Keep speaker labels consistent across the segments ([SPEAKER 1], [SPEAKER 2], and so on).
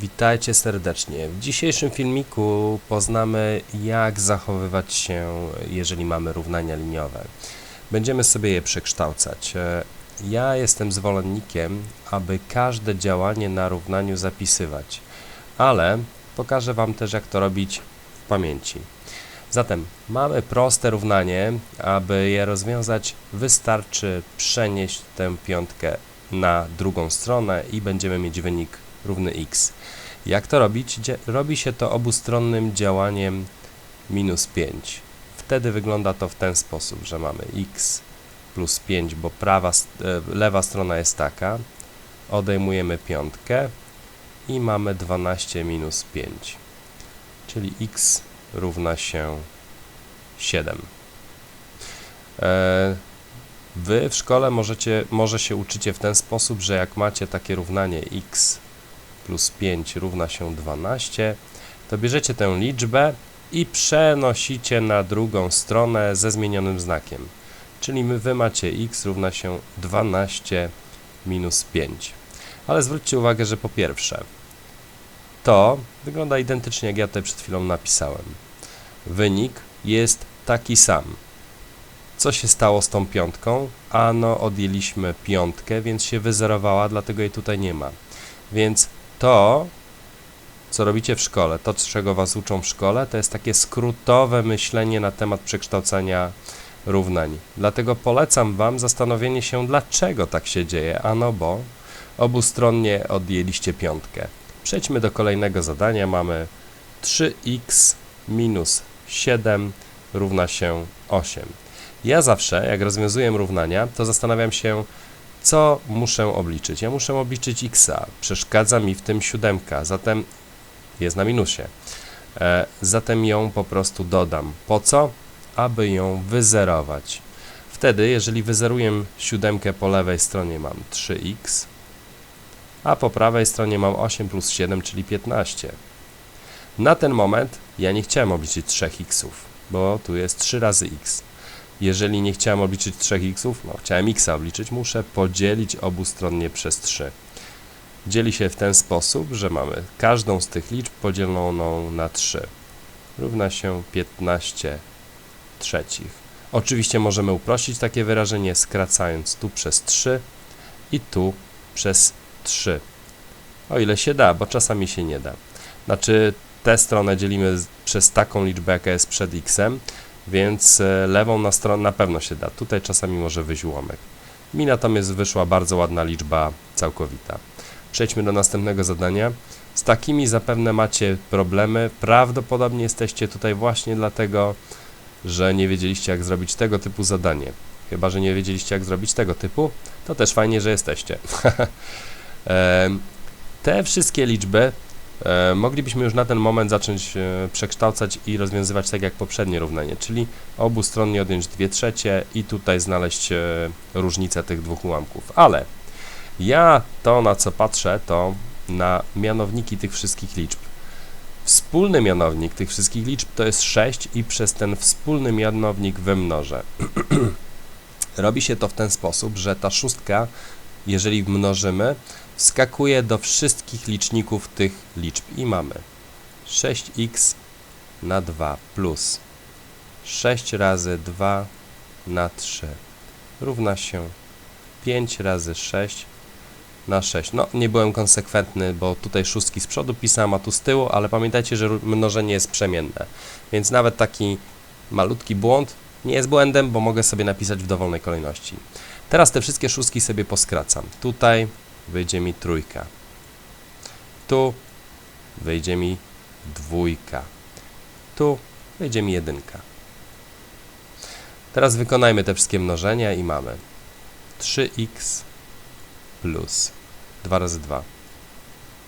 [SPEAKER 1] Witajcie serdecznie. W dzisiejszym filmiku poznamy jak zachowywać się, jeżeli mamy równania liniowe. Będziemy sobie je przekształcać. E, Ja jestem zwolennikiem, aby każde działanie na równaniu zapisywać, ale pokażę Wam też jak to robić w pamięci. Zatem mamy proste równanie, aby je rozwiązać wystarczy przenieść tę piątkę na drugą stronę i będziemy mieć wynik równy x. Jak to robić? Robi się to obustronnym działaniem minus 5. Wtedy wygląda to w ten sposób, że mamy x plus 5, bo prawa, e, lewa strona jest taka, odejmujemy piątkę i mamy 12 minus 5, czyli x równa się 7. E, Wy w szkole możecie, może się uczycie w ten sposób, że jak macie takie równanie x plus 5 równa się 12, to bierzecie tę liczbę i przenosicie na drugą stronę ze zmienionym znakiem. Czyli wy macie x równa się 12 minus 5. Ale zwróćcie uwagę, że po pierwsze, to wygląda identycznie jak ja tutaj przed chwilą napisałem. Wynik jest taki sam. Co się stało z tą piątką? Ano, odjęliśmy piątkę, więc się wyzerowała, dlatego jej tutaj nie ma. Więc to, co robicie w szkole, to, czego was uczą w szkole, to jest takie skrótowe myślenie na temat przekształcania równań. Dlatego polecam wam zastanowienie się, dlaczego tak się dzieje. Ano, bo obustronnie odjęliście piątkę. Przejdźmy do kolejnego zadania. Mamy 3x minus 7 równa się 8. Ja zawsze, jak rozwiązuję równania, to zastanawiam się, co muszę obliczyć. Ja muszę obliczyć x, przeszkadza mi w tym siódemka, zatem jest na minusie. E, zatem ją po prostu dodam. Po co? Aby ją wyzerować. Wtedy, jeżeli wyzeruję siódemkę po lewej stronie mam 3x, a po prawej stronie mam 8 plus 7, czyli 15. Na ten moment ja nie chciałem obliczyć 3x, bo tu jest 3 razy x. Jeżeli nie chciałem obliczyć 3x, no chciałem x obliczyć, muszę podzielić obustronnie przez 3. Dzieli się w ten sposób, że mamy każdą z tych liczb podzieloną na 3. Równa się 15 trzecich. Oczywiście możemy uprościć takie wyrażenie, skracając tu przez 3 i tu przez 3. O ile się da, bo czasami się nie da. Znaczy, tę stronę dzielimy przez taką liczbę, jaka jest przed x-em, więc e, lewą na stronę na pewno się da. Tutaj czasami może wyjść ułamek. Mi natomiast wyszła bardzo ładna liczba całkowita. Przejdźmy do następnego zadania. Z takimi zapewne macie problemy. Prawdopodobnie jesteście tutaj właśnie dlatego, że nie wiedzieliście jak zrobić tego typu zadanie. Chyba, że nie wiedzieliście jak zrobić tego typu, to też fajnie, że jesteście. Te wszystkie liczby moglibyśmy już na ten moment zacząć e, przekształcać i rozwiązywać tak jak poprzednie równanie, czyli obustronnie odjąć 2 trzecie i tutaj znaleźć e, różnicę tych dwóch ułamków. Ale ja to na co patrzę to na mianowniki tych wszystkich liczb. Wspólny mianownik tych wszystkich liczb to jest 6 i przez ten wspólny mianownik wymnożę. Robi się to w ten sposób, że ta szóstka, jeżeli mnożymy, wskakuje do wszystkich liczników tych liczb i mamy 6x na 2 plus 6 razy 2 na 3 równa się 5 razy 6 na 6. No, nie byłem konsekwentny, bo tutaj szóstki z przodu pisałem, a tu z tyłu, ale pamiętajcie, że mnożenie jest przemienne. Więc nawet taki malutki błąd nie jest błędem, bo mogę sobie napisać w dowolnej kolejności. Teraz te wszystkie szóstki sobie poskracam. Tutaj wyjdzie mi trójka. Tu wyjdzie mi dwójka. Tu wyjdzie mi jedynka. Teraz wykonajmy te wszystkie mnożenia i mamy 3x plus 2 razy 2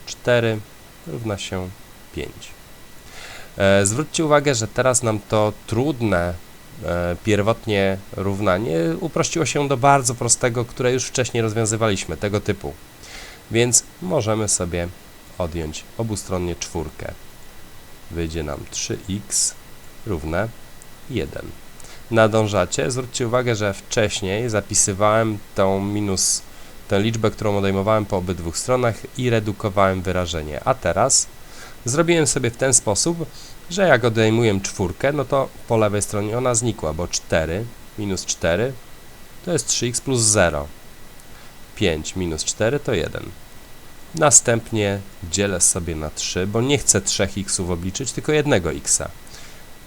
[SPEAKER 1] 4 równa się 5. E, zwróćcie uwagę, że teraz nam to trudne pierwotnie równanie uprościło się do bardzo prostego, które już wcześniej rozwiązywaliśmy, tego typu. Więc możemy sobie odjąć obustronnie czwórkę. Wyjdzie nam 3x równe 1. Nadążacie? Zwróćcie uwagę, że wcześniej zapisywałem tą minus tę liczbę, którą odejmowałem po obydwu stronach i redukowałem wyrażenie. A teraz zrobiłem sobie w ten sposób, że jak odejmuję czwórkę, no to po lewej stronie ona znikła, bo 4 minus 4 to jest 3x plus 0. 5 minus 4 to 1. Następnie dzielę sobie na 3, bo nie chcę 3x obliczyć, tylko jednego x.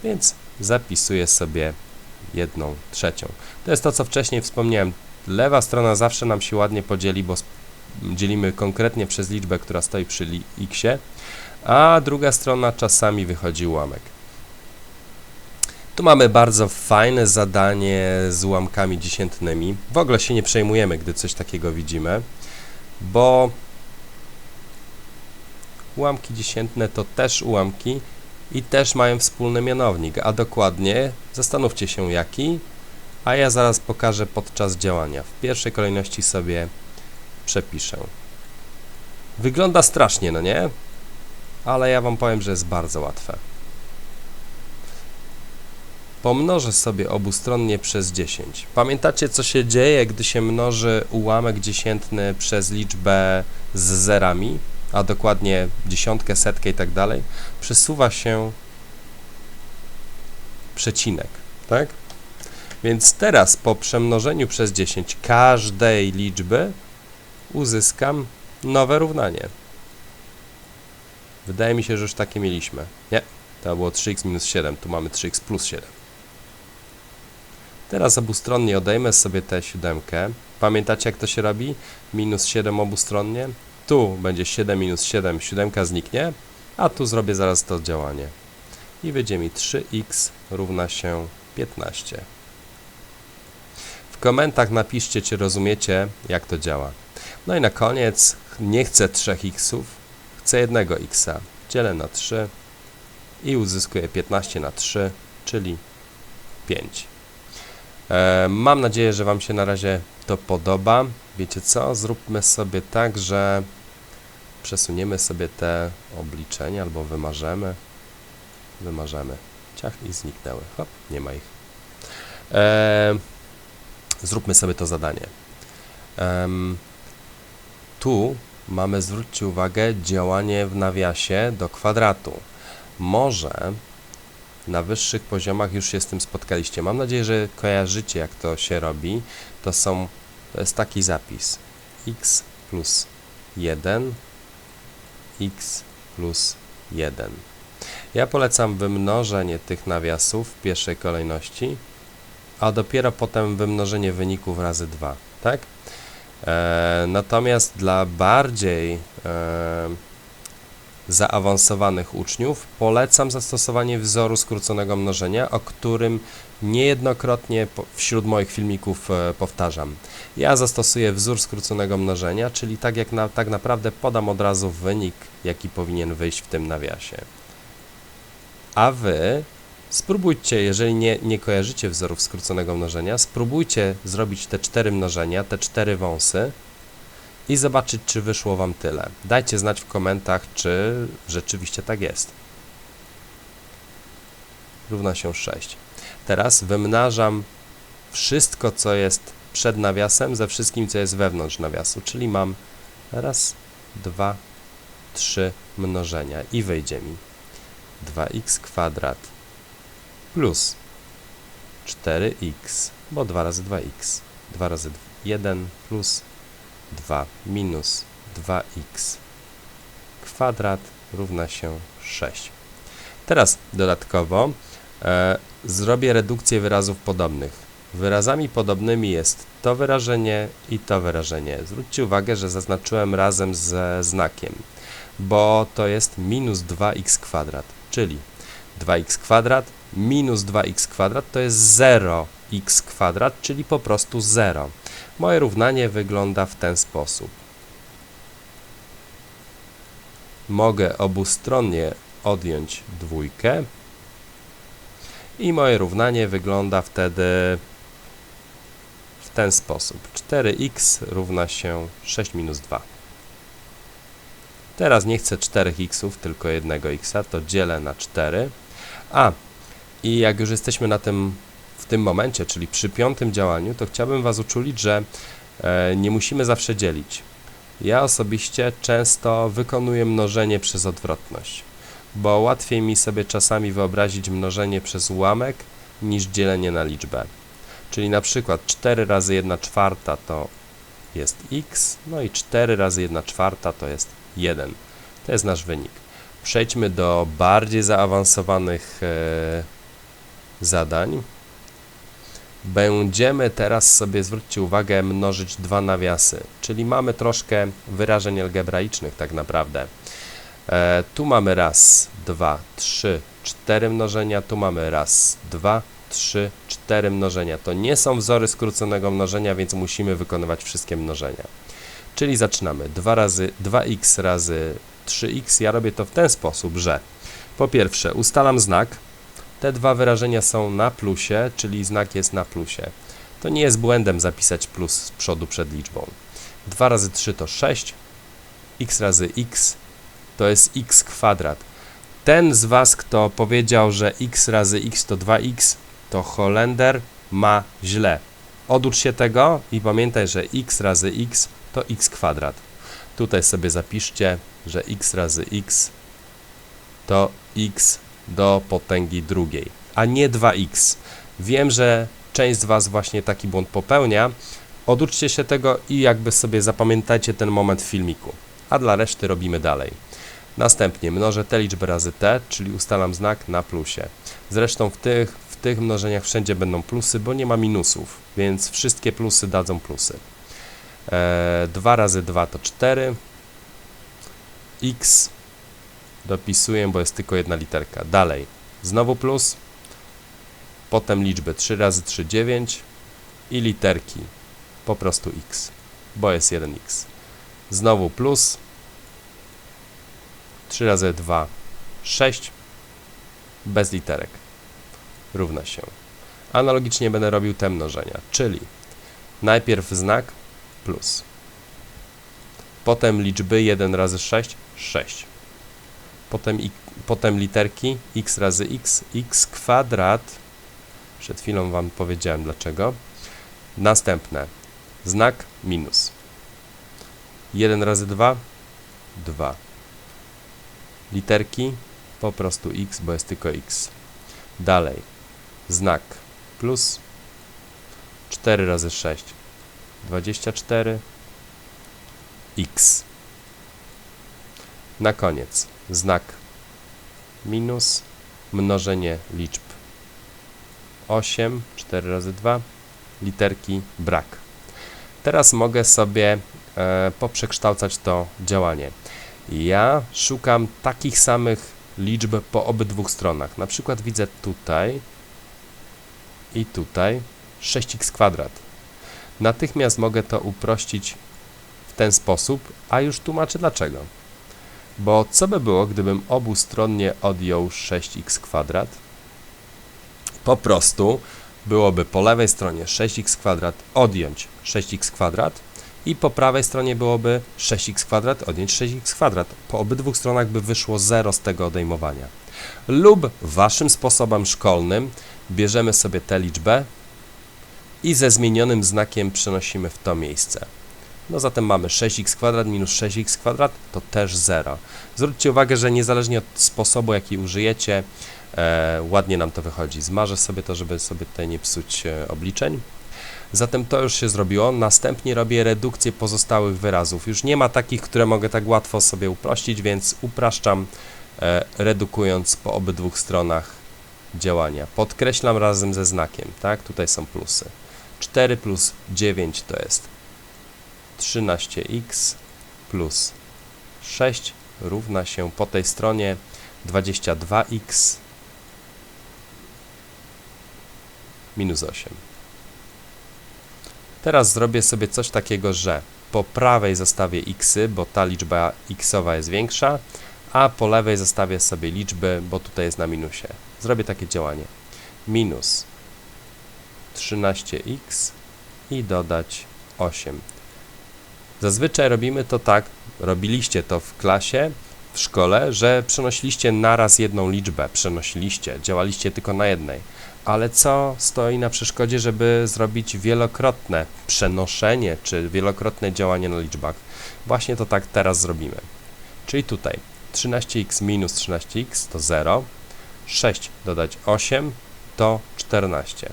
[SPEAKER 1] Więc zapisuję sobie jedną trzecią. To jest to, co wcześniej wspomniałem. Lewa strona zawsze nam się ładnie podzieli, bo dzielimy konkretnie przez liczbę, która stoi przy x, a druga strona czasami wychodzi ułamek. Tu mamy bardzo fajne zadanie z ułamkami dziesiętnymi. W ogóle się nie przejmujemy, gdy coś takiego widzimy, bo ułamki dziesiętne to też ułamki i też mają wspólny mianownik, a dokładnie zastanówcie się jaki, a ja zaraz pokażę podczas działania. W pierwszej kolejności sobie przepiszę. Wygląda strasznie, no nie? Ale ja Wam powiem, że jest bardzo łatwe. Pomnożę sobie obustronnie przez 10. Pamiętacie, co się dzieje, gdy się mnoży ułamek dziesiętny przez liczbę z zerami, a dokładnie dziesiątkę, setkę i tak dalej? Przesuwa się przecinek, tak? Więc teraz po przemnożeniu przez 10 każdej liczby uzyskam nowe równanie. Wydaje mi się, że już takie mieliśmy. Nie, to było 3x minus 7, tu mamy 3x plus 7. Teraz obustronnie odejmę sobie tę siódemkę. Pamiętacie jak to się robi? Minus 7 obustronnie. Tu będzie 7 minus 7, siódemka zniknie, a tu zrobię zaraz to działanie. I wyjdzie mi 3x równa się 15. W komentarzach napiszcie, czy rozumiecie, jak to działa. No i na koniec, nie chcę 3xów, chcę jednego x. Dzielę na 3 i uzyskuję 15 na 3, czyli 5. E, mam nadzieję, że Wam się na razie to podoba. Wiecie co? Zróbmy sobie tak, że przesuniemy sobie te obliczenia albo wymarzemy. Wymarzemy. Ciach i zniknęły. Hop, nie ma ich. E, zróbmy sobie to zadanie. tu mamy, zwróćcie uwagę, działanie w nawiasie do kwadratu. Może na wyższych poziomach już się z tym spotkaliście. Mam nadzieję, że kojarzycie, jak to się robi. To są, to jest taki zapis. x plus 1, x plus 1. Ja polecam wymnożenie tych nawiasów w pierwszej kolejności, a dopiero potem wymnożenie wyników razy 2, tak? E, natomiast dla bardziej e, zaawansowanych uczniów polecam zastosowanie wzoru skróconego mnożenia, o którym niejednokrotnie wśród moich filmików e, powtarzam. Ja zastosuję wzór skróconego mnożenia, czyli tak jak na, tak naprawdę podam od razu wynik, jaki powinien wyjść w tym nawiasie. A wy spróbujcie, jeżeli nie, nie kojarzycie wzorów skróconego mnożenia, spróbujcie zrobić te cztery mnożenia, te cztery wąsy, i zobaczyć, czy wyszło Wam tyle. Dajcie znać w komentarzach, czy rzeczywiście tak jest. Równa się 6. Teraz wymnażam wszystko, co jest przed nawiasem, ze wszystkim, co jest wewnątrz nawiasu, czyli mam raz, dwa, trzy mnożenia i wyjdzie mi 2x kwadrat plus 4x, bo 2 razy 2x, 2 razy 1 plus 2 minus 2x kwadrat równa się 6. Teraz dodatkowo e, zrobię redukcję wyrazów podobnych. Wyrazami podobnymi jest to wyrażenie i to wyrażenie. Zwróćcie uwagę, że zaznaczyłem razem ze znakiem, bo to jest minus 2x kwadrat, czyli 2x kwadrat minus 2x kwadrat to jest 0x kwadrat, czyli po prostu 0. Moje równanie wygląda w ten sposób. Mogę obustronnie odjąć dwójkę i moje równanie wygląda wtedy w ten sposób. 4x równa się 6 minus 2. Teraz nie chcę 4x, tylko 1x, to dzielę na 4. A, i jak już jesteśmy na tym w tym momencie, czyli przy piątym działaniu, to chciałbym Was uczulić, że E, nie musimy zawsze dzielić. Ja osobiście często wykonuję mnożenie przez odwrotność, bo łatwiej mi sobie czasami wyobrazić mnożenie przez ułamek niż dzielenie na liczbę. Czyli na przykład 4 razy 1 czwarta to jest x, no i 4 razy 1 czwarta to jest 1. To jest nasz wynik. Przejdźmy do bardziej zaawansowanych e, zadań. Będziemy teraz sobie, zwróćcie uwagę, mnożyć dwa nawiasy, czyli mamy troszkę wyrażeń algebraicznych tak naprawdę. E, tu mamy raz, dwa, trzy, cztery mnożenia, tu mamy raz, dwa, trzy, cztery mnożenia. To nie są wzory skróconego mnożenia, więc musimy wykonywać wszystkie mnożenia. Czyli zaczynamy 2 razy 2x razy 3x. Ja robię to w ten sposób, że po pierwsze ustalam znak. Te dwa wyrażenia są na plusie, czyli znak jest na plusie. To nie jest błędem zapisać plus z przodu przed liczbą. 2 razy 3 to 6. x razy x to jest x kwadrat. Ten z Was, kto powiedział, że x razy x to 2x, to Holender ma źle. Oducz się tego i pamiętaj, że x razy x to x kwadrat. Tutaj sobie zapiszcie, że x razy x to x do potęgi drugiej, a nie 2x. Wiem, że część z Was właśnie taki błąd popełnia. Oduczcie się tego i jakby sobie zapamiętajcie ten moment w filmiku. A dla reszty robimy dalej. Następnie mnożę te liczby razy t, czyli ustalam znak na plusie. Zresztą w tych, w tych mnożeniach wszędzie będą plusy, bo nie ma minusów, więc wszystkie plusy dadzą plusy. E, 2 razy 2 to 4. x dopisuję, bo jest tylko jedna literka. Dalej, znowu plus, potem liczby 3 razy 3 9 i literki po prostu x, bo jest 1x. Znowu plus, 3 razy 2 6 bez literek równa się. Analogicznie będę robił te mnożenia, czyli najpierw znak plus. Potem liczby 1 razy 6, 6. Potem, i, potem literki x razy x, x kwadrat. Przed chwilą Wam powiedziałem dlaczego. Następne. Znak minus. 1 razy 2, 2. Literki po prostu x, bo jest tylko x. Dalej. Znak plus 4 razy 6, 24 x. Na koniec znak minus mnożenie liczb 8, 4 razy 2, literki brak. Teraz mogę sobie e, poprzekształcać to działanie. Ja szukam takich samych liczb po obydwu stronach. Na przykład widzę tutaj i tutaj 6x kwadrat. Natychmiast mogę to uprościć w ten sposób, a już tłumaczę dlaczego. Bo co by było, gdybym obustronnie odjął 6x kwadrat? Po prostu byłoby po lewej stronie 6x kwadrat odjąć 6x kwadrat i po prawej stronie byłoby 6x kwadrat odjąć 6x kwadrat. Po obydwu stronach by wyszło 0 z tego odejmowania. Lub waszym sposobem szkolnym bierzemy sobie tę liczbę i ze zmienionym znakiem przenosimy w to miejsce. No zatem mamy 6x kwadrat minus 6x kwadrat to też 0. Zwróćcie uwagę, że niezależnie od sposobu jaki użyjecie, e, ładnie nam to wychodzi. Zmarzę sobie to, żeby sobie tutaj nie psuć e, obliczeń. Zatem to już się zrobiło. Następnie robię redukcję pozostałych wyrazów. Już nie ma takich, które mogę tak łatwo sobie uprościć, więc upraszczam, e, redukując po obydwu stronach działania. Podkreślam razem ze znakiem, tak? Tutaj są plusy. 4 plus 9 to jest 13x plus 6 równa się po tej stronie 22x minus 8. Teraz zrobię sobie coś takiego, że po prawej zostawię x, bo ta liczba xowa jest większa, a po lewej zostawię sobie liczby, bo tutaj jest na minusie. Zrobię takie działanie. Minus 13x i dodać 8. Zazwyczaj robimy to tak, robiliście to w klasie, w szkole, że przenosiliście naraz jedną liczbę, przenosiliście, działaliście tylko na jednej. Ale co stoi na przeszkodzie, żeby zrobić wielokrotne przenoszenie czy wielokrotne działanie na liczbach? Właśnie to tak teraz zrobimy. Czyli tutaj 13x minus 13x to 0, 6 dodać 8 to 14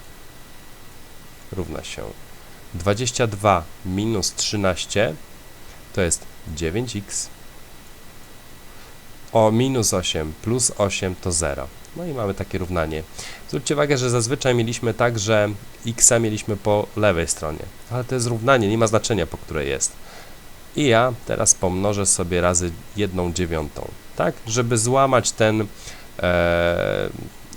[SPEAKER 1] równa się 22 minus 13 to jest 9x. O minus 8 plus 8 to 0. No i mamy takie równanie. Zwróćcie uwagę, że zazwyczaj mieliśmy tak, że x mieliśmy po lewej stronie, ale to jest równanie, nie ma znaczenia po której jest. I ja teraz pomnożę sobie razy 1 dziewiątą, tak, żeby złamać ten e,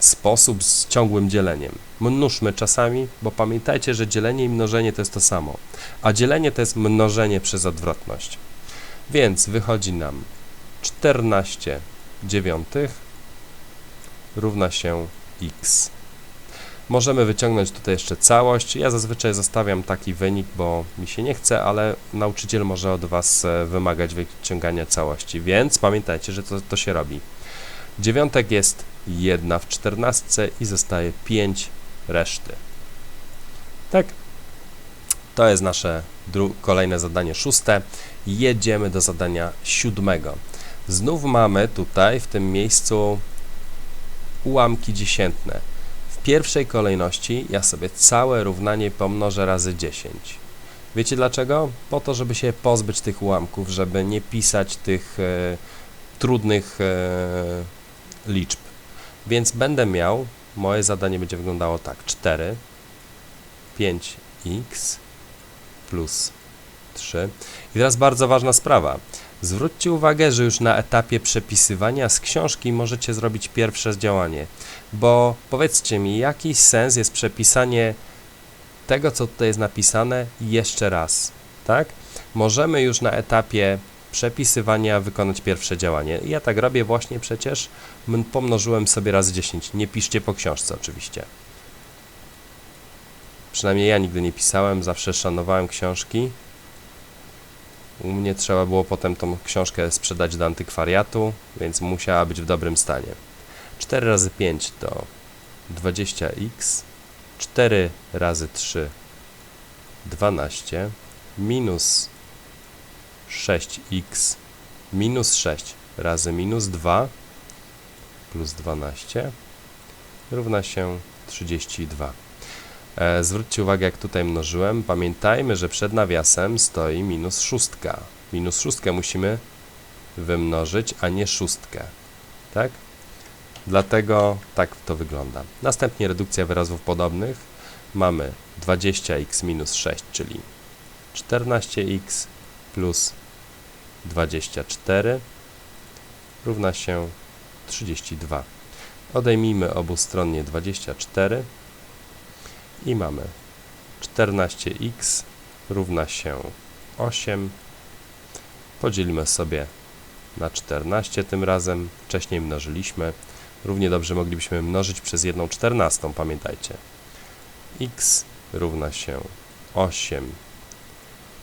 [SPEAKER 1] sposób z ciągłym dzieleniem. Mnóżmy czasami, bo pamiętajcie, że dzielenie i mnożenie to jest to samo, a dzielenie to jest mnożenie przez odwrotność. Więc wychodzi nam 14 dziewiątych równa się x. Możemy wyciągnąć tutaj jeszcze całość. Ja zazwyczaj zostawiam taki wynik, bo mi się nie chce, ale nauczyciel może od Was e, wymagać wyciągania całości, więc pamiętajcie, że to, to się robi. Dziewiątek jest 1 w 14 i zostaje 5 reszty. Tak? To jest nasze kolejne zadanie szóste. Jedziemy do zadania siódmego. Znów mamy tutaj w tym miejscu ułamki dziesiętne. W pierwszej kolejności ja sobie całe równanie pomnożę razy 10. Wiecie dlaczego? Po to, żeby się pozbyć tych ułamków, żeby nie pisać tych e, trudnych e, liczb. Więc będę miał, moje zadanie będzie wyglądało tak, 4, 5x plus 3. I teraz bardzo ważna sprawa. Zwróćcie uwagę, że już na etapie przepisywania z książki możecie zrobić pierwsze działanie, bo powiedzcie mi, jaki sens jest przepisanie tego, co tutaj jest napisane jeszcze raz, tak? Możemy już na etapie przepisywania wykonać pierwsze działanie. Ja tak robię właśnie przecież, pomnożyłem sobie razy 10. Nie piszcie po książce oczywiście. Przynajmniej ja nigdy nie pisałem, zawsze szanowałem książki. U mnie trzeba było potem tą książkę sprzedać do antykwariatu, więc musiała być w dobrym stanie. 4 razy 5 to 20x, 4 razy 3 12, minus 6x minus 6 razy minus 2 plus 12 równa się 32. E, zwróćcie uwagę, jak tutaj mnożyłem. Pamiętajmy, że przed nawiasem stoi minus szóstka. Minus szóstkę musimy wymnożyć, a nie szóstkę. Tak? Dlatego tak to wygląda. Następnie redukcja wyrazów podobnych. Mamy 20x minus 6, czyli 14x plus 24 równa się 32. Odejmijmy obustronnie 24 i mamy 14x równa się 8. Podzielimy sobie na 14 tym razem. Wcześniej mnożyliśmy. Równie dobrze moglibyśmy mnożyć przez 1 czternastą, pamiętajcie. x równa się 8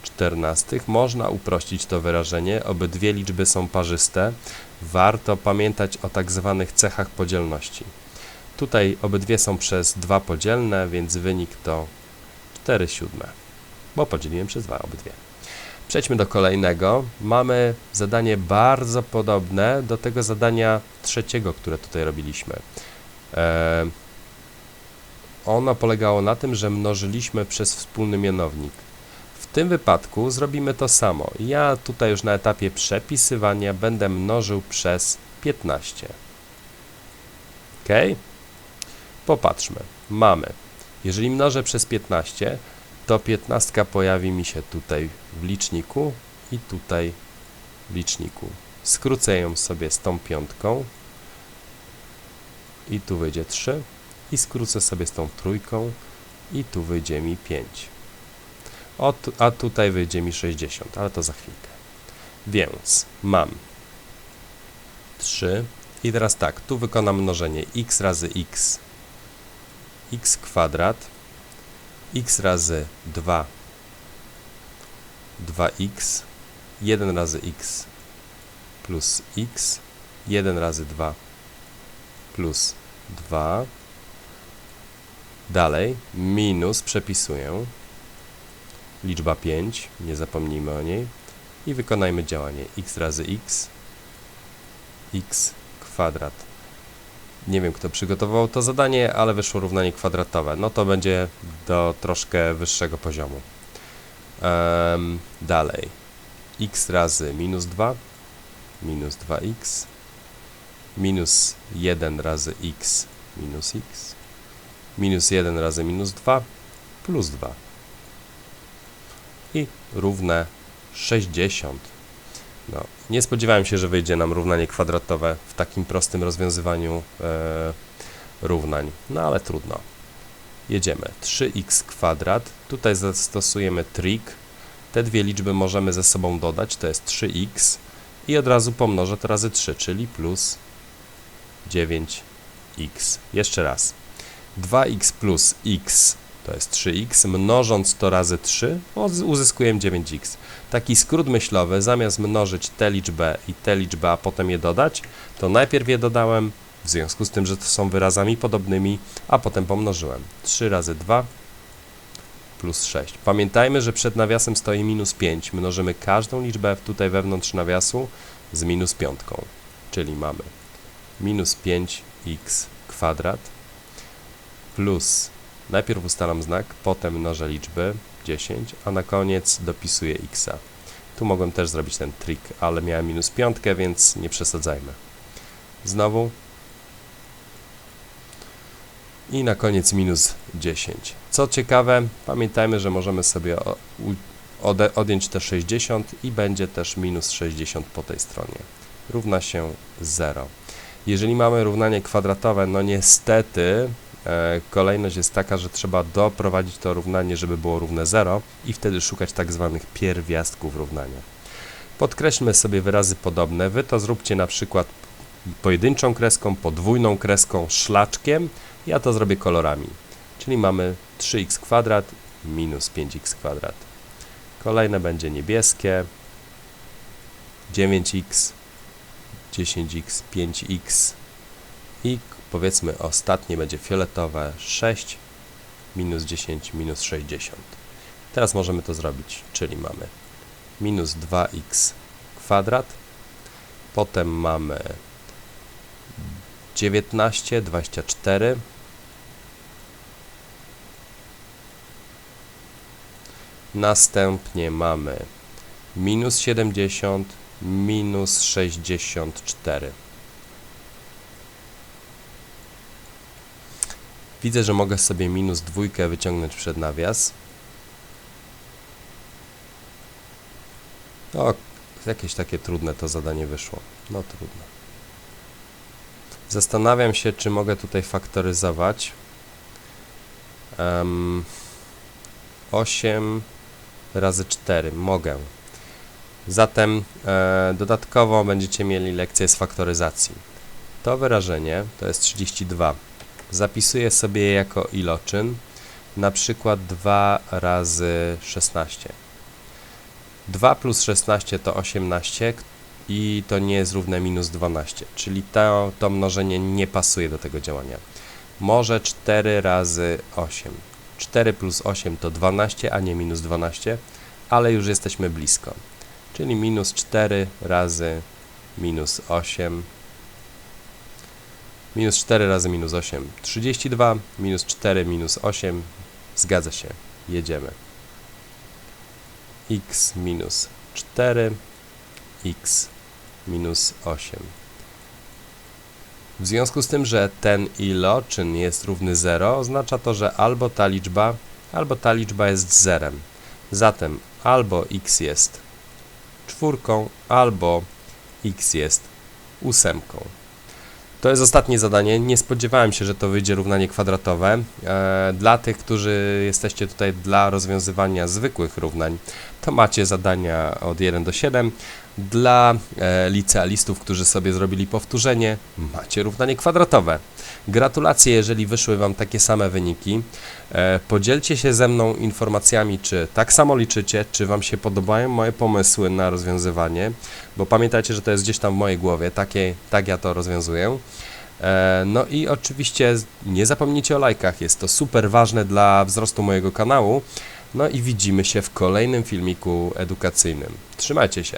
[SPEAKER 1] czternastych. Można uprościć to wyrażenie. Obydwie liczby są parzyste. Warto pamiętać o tak zwanych cechach podzielności. Tutaj obydwie są przez 2 podzielne, więc wynik to 4 siódme, bo podzieliłem przez 2 obydwie. Przejdźmy do kolejnego. Mamy zadanie bardzo podobne do tego zadania trzeciego, które tutaj robiliśmy. E, ono polegało na tym, że mnożyliśmy przez wspólny mianownik. W tym wypadku zrobimy to samo. Ja tutaj już na etapie przepisywania będę mnożył przez 15. Ok? Popatrzmy. Mamy. Jeżeli mnożę przez 15, to 15 pojawi mi się tutaj w liczniku i tutaj w liczniku. Skrócę ją sobie z tą piątką i tu wyjdzie 3 i skrócę sobie z tą trójką i tu wyjdzie mi 5. A tutaj wyjdzie mi 60, ale to za chwilkę. Więc mam 3 i teraz tak, tu wykonam mnożenie x razy x x kwadrat x razy 2 2x 1 razy x plus x 1 razy 2 plus 2 Dalej, minus przepisuję. Liczba 5, nie zapomnijmy o niej. I wykonajmy działanie x razy x, x kwadrat. Nie wiem, kto przygotował to zadanie, ale wyszło równanie kwadratowe. No to będzie do troszkę wyższego poziomu. Em, dalej, x razy minus 2, minus 2x, minus 1 razy x, minus x, minus 1 razy minus 2, plus 2 i równe 60. No, nie spodziewałem się, że wyjdzie nam równanie kwadratowe w takim prostym rozwiązywaniu e, równań, no ale trudno. Jedziemy. 3x kwadrat. Tutaj zastosujemy trik. Te dwie liczby możemy ze sobą dodać, to jest 3x i od razu pomnożę to razy 3, czyli plus 9x. Jeszcze raz. 2x plus x to jest 3x, mnożąc to razy 3 uz- uzyskujemy 9x. Taki skrót myślowy, zamiast mnożyć tę liczbę i tę liczbę, a potem je dodać, to najpierw je dodałem, w związku z tym, że to są wyrazami podobnymi, a potem pomnożyłem. 3 razy 2 plus 6. Pamiętajmy, że przed nawiasem stoi minus 5. Mnożymy każdą liczbę tutaj wewnątrz nawiasu z minus piątką, czyli mamy minus 5x kwadrat plus Najpierw ustalam znak, potem mnożę liczby 10, a na koniec dopisuję x. Tu mogłem też zrobić ten trik, ale miałem minus piątkę, więc nie przesadzajmy. Znowu. I na koniec minus 10. Co ciekawe, pamiętajmy, że możemy sobie odjąć te 60 i będzie też minus 60 po tej stronie. Równa się 0. Jeżeli mamy równanie kwadratowe, no niestety Kolejność jest taka, że trzeba doprowadzić to równanie, żeby było równe 0 i wtedy szukać tak zwanych pierwiastków równania. Podkreślmy sobie wyrazy podobne. Wy to zróbcie na przykład pojedynczą kreską, podwójną kreską, szlaczkiem. Ja to zrobię kolorami. Czyli mamy 3x kwadrat minus 5x kwadrat. Kolejne będzie niebieskie, 9x, 10x, 5x i powiedzmy ostatnie będzie fioletowe 6 minus 10 minus 60. Teraz możemy to zrobić, czyli mamy minus 2x kwadrat, potem mamy 19, 24, następnie mamy minus 70, minus 64. Widzę, że mogę sobie minus dwójkę wyciągnąć przed nawias. O, jakieś takie trudne to zadanie wyszło. No trudno. Zastanawiam się, czy mogę tutaj faktoryzować. Um, 8 razy 4. Mogę. Zatem e, dodatkowo będziecie mieli lekcję z faktoryzacji. To wyrażenie to jest 32 zapisuję sobie jako iloczyn, na przykład 2 razy 16. 2 plus 16 to 18 i to nie jest równe minus 12, czyli to, to mnożenie nie pasuje do tego działania. Może 4 razy 8. 4 plus 8 to 12, a nie minus 12, ale już jesteśmy blisko. Czyli minus 4 razy minus 8 Minus 4 razy minus 8, 32, minus 4, minus 8, zgadza się, jedziemy. x minus 4, x minus 8. W związku z tym, że ten iloczyn jest równy 0, oznacza to, że albo ta liczba, albo ta liczba jest zerem. Zatem albo x jest czwórką, albo x jest ósemką. To jest ostatnie zadanie. Nie spodziewałem się, że to wyjdzie równanie kwadratowe. E, dla tych, którzy jesteście tutaj dla rozwiązywania zwykłych równań, to macie zadania od 1 do 7. Dla e, licealistów, którzy sobie zrobili powtórzenie, macie równanie kwadratowe. Gratulacje, jeżeli wyszły Wam takie same wyniki. E, podzielcie się ze mną informacjami, czy tak samo liczycie, czy Wam się podobają moje pomysły na rozwiązywanie, bo pamiętajcie, że to jest gdzieś tam w mojej głowie, takie, tak ja to rozwiązuję. E, No i oczywiście nie zapomnijcie o lajkach, jest to super ważne dla wzrostu mojego kanału. No i widzimy się w kolejnym filmiku edukacyjnym. Trzymajcie się.